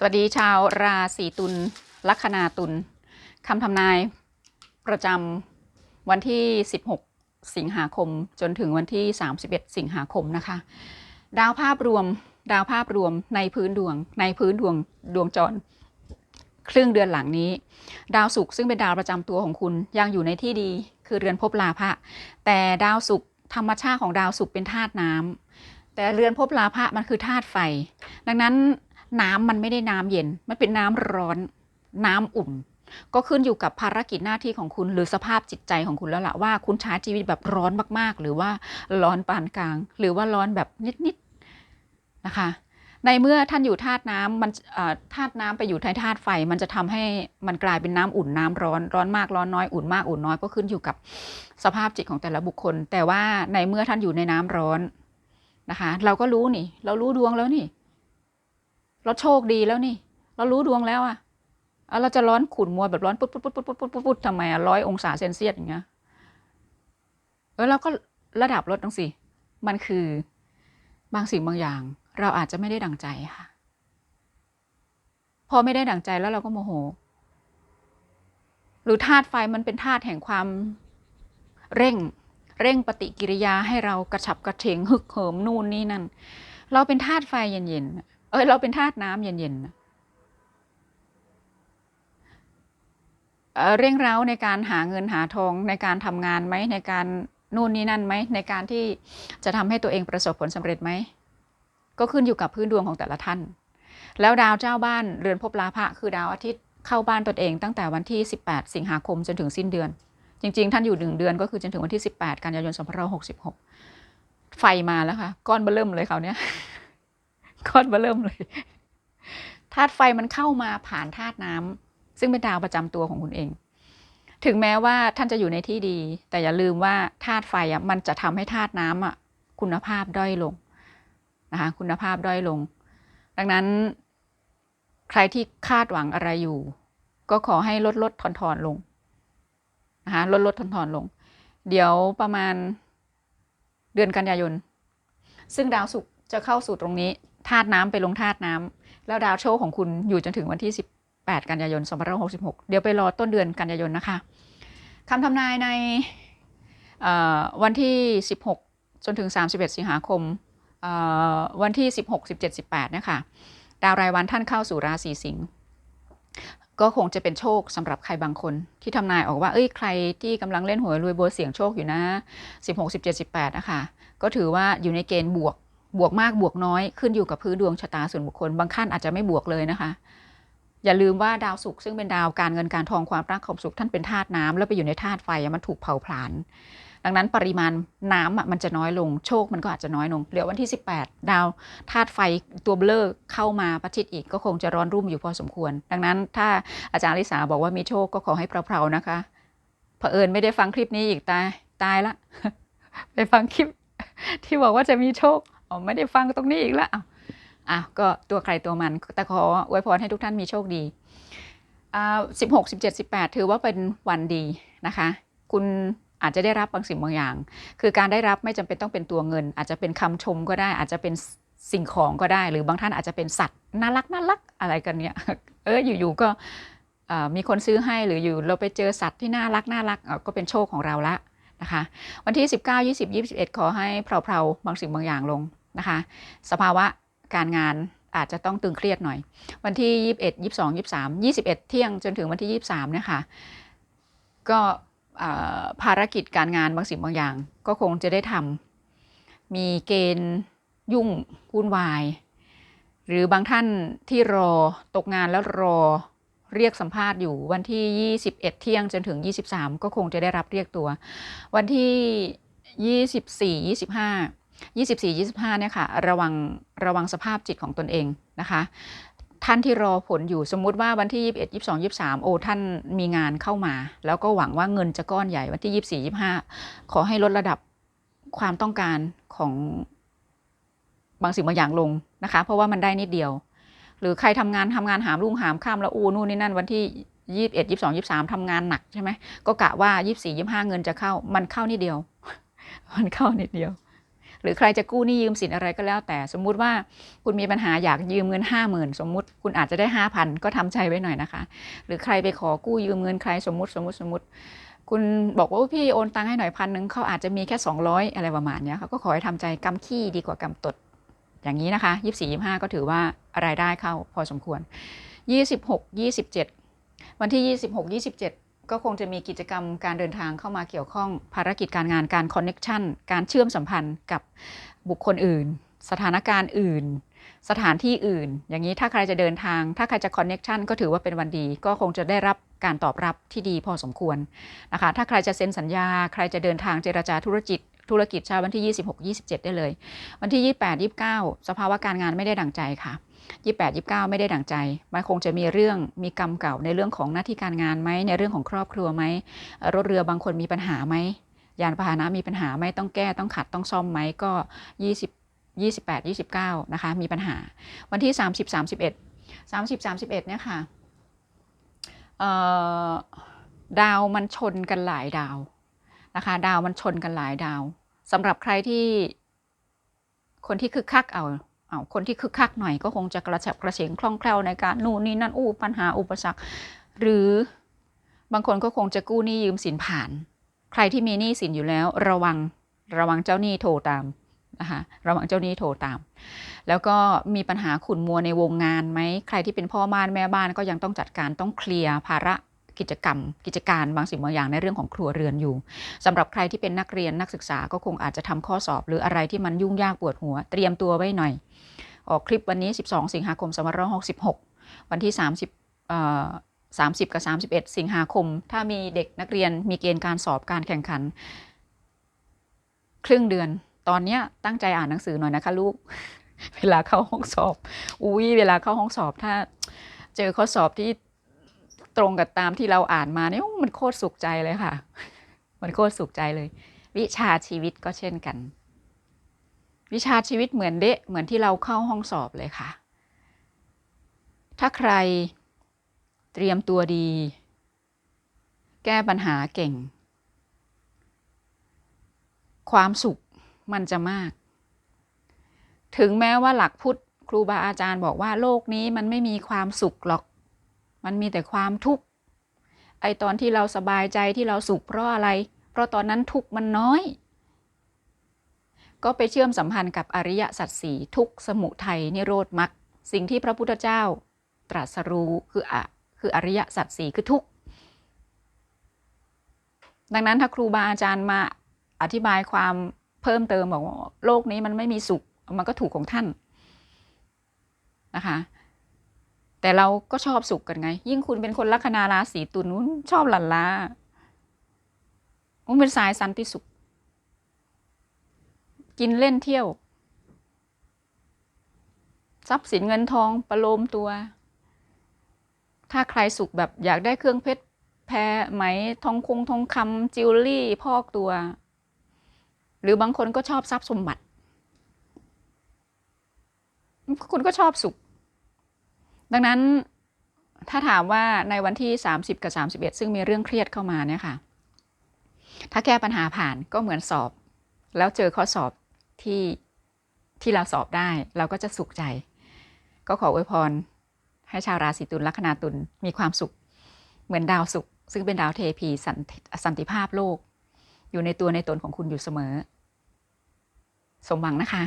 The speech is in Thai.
สวัสดีชาวราศีตุลลัคนาตุลคำทำนายประจำวันที่ 16 สิงหาคมจนถึงวันที่ 31 สิงหาคมนะคะ ดาวภาพรวมดาวภาพรวมในพื้นดวง ในพื้นดวงดวงจร ครึ่งเดือนหลังนี้ ดาวศุกร์ซึ่งเป็นดาวประจำตัวของคุณยังอยู่ในที่ดีคือเรือนภพลาภะแต่ดาวศุกร์ธรรมชาติของดาวศุกร์เป็นธาตุน้ำแต่เรือนภพลาภะมันคือธาตุไฟ ดังนั้น น้ำมันไม่ได้น้ำเย็น มันเป็นน้ำร้อน น้ำอุ่น ก็ขึ้นอยู่กับภารกิจหน้าที่ของคุณ หรือสภาพจิตใจของคุณแล้วล่ะว่าคุณใช้ชีวิตแบบร้อนมากๆ หรือว่าร้อนปานกลาง หรือว่าร้อนแบบนิดๆนะคะในเมื่อท่านอยู่ธาตุน้ำมันธาตุน้ำไปอยู่ในธาตุไฟ มันจะทำให้มันกลายเป็นน้ำอุ่นน้ำร้อนร้อนมากร้อนน้อยอุ่นมากอุ่นน้อยก็ขึ้นอยู่กับสภาพจิตของแต่ละบุคคล แต่ว่าในเมื่อท่านอยู่ในน้ำร้อนนะคะ เราก็รู้นี่ เรารู้ดวงแล้วนี่ เราโชคดีแล้วนี่ เรารู้ดวงแล้วอะเราจะร้อนขุ่นมัวแบบร้อนปุ๊บปุ๊บปุ๊บปุ๊บปุ๊บปุ๊บปุ๊บทำไมอะร้อยองศาเซนเซียสอย่างเงี้ยเออเราก็ระดับลดตรงสิ มันคือบางสิ่งบางอย่าง เราอาจจะไม่ได้ดังใจค่ะ พอไม่ได้ดังใจแล้วเราก็โมโห หรือธาตุไฟมันเป็นธาตุแห่งความเร่ง เร่งปฏิกิริยาให้เรากระฉับกระเฉงฮึกเหิมนู่นนี่นั่น เราเป็นธาตุไฟเย็นๆ เอ้ยเราเป็นธาตุน้ำเย็นๆนะเร่งเร้าในการหาเงินหาทองในการทำงานไหมในการนู่นนี่นั่นไหมในการที่จะทำให้ตัวเองประสบผลสำเร็จไหมก็ขึ้นอยู่กับพื้นดวงของแต่ละท่าน แล้วดาวเจ้าบ้านเรือนภพลาภะคือดาวอาทิตย์เข้าบ้านตนเองตั้งแต่วันที่ 18 สิงหาคมจนถึงสิ้นเดือน จริง ๆ ท่านอยู่หนึ่งเดือนก็คือจนถึงวันที่ 18 กันยายน 2566 ไฟมาแล้วค่ะ ก้อนเบอเริ่มเลยเขาเนี้ย ก้อนเบอเริ่มเลยธาตุไฟมันเข้ามาผ่านธาตุน้ำซึ่งเป็นดาวประจำตัวของคุณเอง ถึงแม้ว่าท่านจะอยู่ในที่ดี แต่อย่าลืมว่าธาตุไฟอะมันจะทำให้ธาตุน้ำอะคุณภาพด้อยลงนะคะคุณภาพด้อยลง ดังนั้น ใครที่คาดหวังอะไรอยู่ ก็ขอให้ลดลดทอนทอนลงนะคะลดลดทอนทอนลง เดี๋ยวประมาณเดือนกันยายน ซึ่งดาวศุกร์จะเข้าสู่ตรงนี้ ธาตุน้ำไปลงธาตุน้ำแล้วดาวโชคของคุณอยู่จนถึงวันที่ 18 กันยายน2566 เดี๋ยวไปรอต้นเดือนกันยายนนะคะคำทำนายในวันที่ 16 จนถึง 31 สิงหาคมวันที่ 16 17 18นะคะดาวรายวันท่านเข้าสู่ราศีสิงห์ก็คงจะเป็นโชคสำหรับใครบางคน ที่ทำนายออกว่าเอ้ยใครที่กำลังเล่นหวยรวยโบเสี่ยงโชคอยู่นะ 16 17 18นะคะก็ถือว่าอยู่ในเกณฑ์บวก บวกมากบวกน้อยขึ้นอยู่กับพื้นดวงชะตาส่วนบุคคล บางท่านอาจจะไม่บวกเลยนะคะ อย่าลืมว่าดาวศุกร์ซึ่งเป็นดาวการเงินการทองความรักความสุขท่านเป็นธาตุน้ำแล้วไปอยู่ในธาตุไฟมันถูกเผาผลาญดังนั้นปริมาณน้ำมันจะน้อยลงโชคมันก็อาจจะน้อยลงเหลือวันที่ 18 ดาวธาตุไฟตัวเบลอเข้ามาประชิดอีกก็คงจะร้อนรุ่มอยู่พอสมควร ดังนั้นถ้าอาจารย์ลิสาบอกว่ามีโชคก็ขอให้เพลาๆนะคะเผอิญไม่ได้ฟังคลิปนี้อีกตายตายละ ไปฟังคลิปที่บอกว่าจะมีโชค อ๋อไม่ได้ฟังตรงนี้อีกแล้วอ้าวอะก็ตัวใครตัวมัน แต่ขออวยพรให้ทุกท่านมีโชคดีอ่าสิบหกสิบเจ็ดสิบแปดถือว่าเป็นวันดีนะคะ คุณอาจจะได้รับบางสิ่งบางอย่าง คือการได้รับไม่จำเป็นต้องเป็นตัวเงิน อาจจะเป็นคำชมก็ได้ อาจจะเป็นสิ่งของก็ได้ หรือบางท่านอาจจะเป็นสัตว์น่ารักน่ารักอะไรกันเนี่ย เอออยู่ๆก็มีคนซื้อให้หรืออยู่เราไปเจอสัตว์ที่น่ารักน่ารักก็เป็นโชคของเราละนะคะ วันที่ 19 20 21 ขอให้เพลาๆบางสิ่งบางอย่างลง นะคะ สภาวะการงานอาจจะต้องตึงเครียดหน่อย วันที่ 21 22 23 21 เที่ยงจนถึงวันที่ 23เนี่ยค่ะก็ภารกิจการงานบางสิ่งบางอย่าง ก็คงจะได้ทำมีเกณฑ์ยุ่งวุ่นวาย หรือบางท่านที่รอตกงานแล้วรอเรียกสัมภาษณ์อยู่วันที่ 21 เที่ยงจนถึง 23 ก็คงจะได้รับเรียกตัว วันที่ 24 25 24 25เนี่ยค่ะระวังระวังสภาพจิตของตนเองนะคะท่านที่รอผลอยู่สมมุติว่าวันที่ 21 22 23 โอ้ท่านมีงานเข้ามา แล้วก็หวังว่าเงินจะก้อนใหญ่วันที่ 24 25 ขอให้ลดระดับความต้องการของบางสิ่งบางอย่างลงนะคะ เพราะว่ามันได้นิดเดียว หรือใครทำงานทำงานหามรุ่งหามข้ามแล้วอูนู่นนี่นั่นวันที่21 22 23ทำงานหนักใช่ไหมก็กะว่า24 25เงินจะเข้า มันเข้านิดเดียว มันเข้านิดเดียว หรือใครจะกู้หนี้ยืมสินอะไรก็แล้ว แต่สมมุติว่าคุณมีปัญหาอยากยืมเงินห้าหมื่นสมมุติคุณอาจจะได้ห้าพันก็ทำใจไว้หน่อยนะคะ หรือใครไปขอกู้ยืมเงินใครสมมติสมมติสมมติ คุณบอกว่าพี่โอนตังค์ให้หน่อยพันหนึ่งเขาอาจจะมีแค่ 200 อะไรประมาณเนี้ยเขาก็ขอให้ทำใจกำขี้ดีกว่ากำตดอย่างนี้นะคะยี่สี่ยี่ห้าก็ถือว่ารายได้เข้าพอสมควรยี่สิบหกยี่สิบเจ็ดวันที่ยี่สิบห ก็คงจะมีกิจกรรมการเดินทางเข้ามาเกี่ยวข้องภารกิจการงานการคอนเน็ชันการเชื่อมสัมพันธ์กับบุคคลอื่น สถานการณ์อื่น สถานที่อื่น อย่างนี้ถ้าใครจะเดินทาง ถ้าใครจะคอนเน็ชันก็ถือว่าเป็นวันดี ก็คงจะได้รับการตอบรับที่ดีพอสมควรนะคะถ้าใครจะเซ็นสัญญา ใครจะเดินทางเจรจาธุรกิจธุรกิจเช้าวันที่ 26 27 ได้เลย วันที่ 28 29 สภาวะการงานไม่ได้ดังใจค่ะ 28 29 ไม่ได้ดั่งใจ มันคงจะมีเรื่องมีกรรมเก่าในเรื่องของหน้าที่การงานไหมในเรื่องของครอบครัวไหมรถเรือบางคนมีปัญหาไหมยานพาหนะมีปัญหาไหมต้องแก้ต้องขัดต้องซ่อมไหมก็ 20 28 29 นะคะ มีปัญหา วันที่ 30 31 30 31เนี่ยค่ะดาวมันชนกันหลายดาวนะคะ ดาวมันชนกันหลายดาวสำหรับใครที่คนที่คึกคักเอา เอาคนที่คึกคักหน่อยก็คงจะกระฉับกระเฉงคล่องแคล่วในการนู่นนี่นั่นอู้ปัญหาอุปสรรค หรือบางคนก็คงจะกู้หนี้ยืมสินผ่าน ใครที่มีหนี้สินอยู่แล้ว ระวังระวังเจ้าหนี้โทรตามนะคะระวังเจ้าหนี้โทรตาม แล้วก็มีปัญหาขุนมัวในวงงานไหมใครที่เป็นพ่อบ้านแม่บ้านก็ยังต้องจัดการต้องเคลียร์ภาระ กิจกรรม กิจการบางสิ่งบางอย่างในเรื่องของครัวเรือนอยู่สำหรับใครที่เป็นนักเรียนนักศึกษาก็คงอาจจะทำข้อสอบ หรืออะไรที่มันยุ่งยากปวดหัว เตรียมตัวไว้หน่อย ออกคลิปวันนี้ 12 สิงหาคม2566 วันที่ 30เอ่อ30 กับ 31 สิงหาคม ถ้ามีเด็กนักเรียนมีเกณฑ์การสอบการแข่งขัน ครึ่งเดือน ตอนเนี้ยตั้งใจอ่านหนังสือหน่อยนะคะลูก เวลาเข้าห้องสอบ อุ้ยเวลาเข้าห้องสอบถ้าเจอข้อสอบที่ ตรงกับตามที่เราอ่านมาเนี่ยมันโคตรสุขใจเลยค่ะ มันโคตรสุขใจเลย วิชาชีวิตก็เช่นกัน วิชาชีวิตเหมือนเดะเหมือนที่เราเข้าห้องสอบเลยค่ะ ถ้าใครเตรียมตัวดี แก้ปัญหาเก่ง ความสุขมันจะมาก ถึงแม้ว่าหลักพุทธครูบาอาจารย์บอกว่าโลกนี้มันไม่มีความสุขหรอก มันมีแต่ความทุกข์ ไอตอนที่เราสบายใจที่เราสุขเพราะอะไร เพราะตอนนั้นทุกข์มันน้อย ก็ไปเชื่อมสัมพันธ์กับอริยสัจสี่ทุกสมุทัยนิโรธมรรคสิ่งที่พระพุทธเจ้าตรัสรู้คืออะคืออริยสัจสี่คือทุกข์ดังนั้นถ้าครูบาอาจารย์มาอธิบายความเพิ่มเติมบอกว่าโลกนี้มันไม่มีสุข มันก็ถูกของท่านนะคะ แต่เราก็ชอบสุขกันไง ยิ่งคุณเป็นคนลัคนาราศีตุลนู้นชอบหลันลามันเป็นสายสันติสุข กินเล่นเที่ยว ทรัพย์สินเงินทองประโลมตัว ถ้าใครสุขแบบอยากได้เครื่องเพชรแพรไหมทองคงทองคำจิวเวลรี่พอกตัว หรือบางคนก็ชอบทรัพย์สมบัติ คุณก็ชอบสุข ดังนั้นถ้าถามว่าในวันที่ 30 กับ 31 ซึ่งมีเรื่องเครียดเข้ามาเนี่ยค่ะ ถ้าแก้ปัญหาผ่านก็เหมือนสอบ แล้วเจอข้อสอบที่ที่เราสอบได้ เราก็จะสุขใจ ก็ขออวยพร ให้ชาวราศีตุลลัคนาตุลมีความสุข เหมือนดาวสุข ซึ่งเป็นดาวเทพีสันติสันติภาพโลก อยู่ในตัวในตนของคุณอยู่เสมอ สมหวังนะคะ